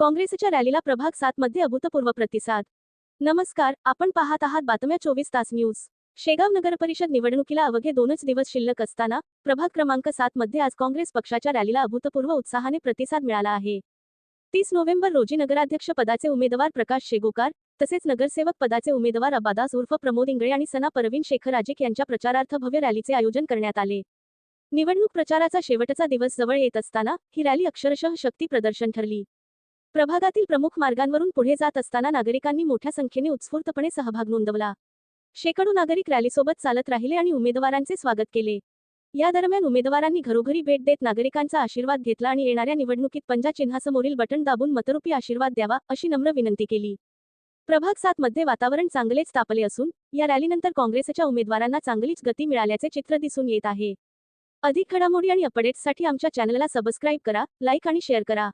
काँग्रेसच्या रॅलीला प्रभाग सात मध्ये अभूतपूर्व प्रतिसाद. नमस्कार आपण पाहत आहात बातम्या चोवीस तास न्यूज. शेगाव नगरपरिषद निवडणुकीला अवघे दोनच दिवस शिल्लक असताना प्रभाग क्रमांक सात मध्ये आज काँग्रेस पक्षाच्या रॅलीला अभूतपूर्व उत्साहाने प्रतिसाद मिळाला आहे. तीस नोव्हेंबर रोजी नगराध्यक्ष पदाचे उमेदवार प्रकाश शेगोकार तसेच नगरसेवक पदाचे उमेदवार अब्बादास उर्फ प्रमोद इंगळे आणि सना परवीन शेखर आजिक यांच्या प्रचारार्थ भव्य रॅलीचे आयोजन करण्यात आले. निवडणूक प्रचाराचा शेवटचा दिवस जवळ येत असताना ही रॅली अक्षरशः शक्ती प्रदर्शन ठरली. प्रभागातील प्रमुख मार्गांवरून पुढे जात असताना नागरिकांनी मोठ्या संख्येने उत्स्फूर्तपणे सहभाग नोंदवला. शेकडो नागरिक रॅलीसोबत चालत राहिले आणि उमेदवारांचे स्वागत केले. या दरम्यान उमेदवारांनी घरोघरी भेट देत नागरिकांचा आशीर्वाद घेतला आणि येणाऱ्या निवडणुकीत पंजा चिन्हासमोरील बटण दाबून मतरूपी आशीर्वाद द्यावा अशी नम्र विनंती केली. प्रभाग सात मध्ये वातावरण चांगलेच तापले असून या रॅलीनंतर काँग्रेसच्या उमेदवारांना चांगलीच गती मिळाल्याचे चित्र दिसून येत आहे. अधिक घडामोडी आणि अपडेट्ससाठी आमच्या चॅनलला सबस्क्राईब करा लाईक आणि शेअर करा.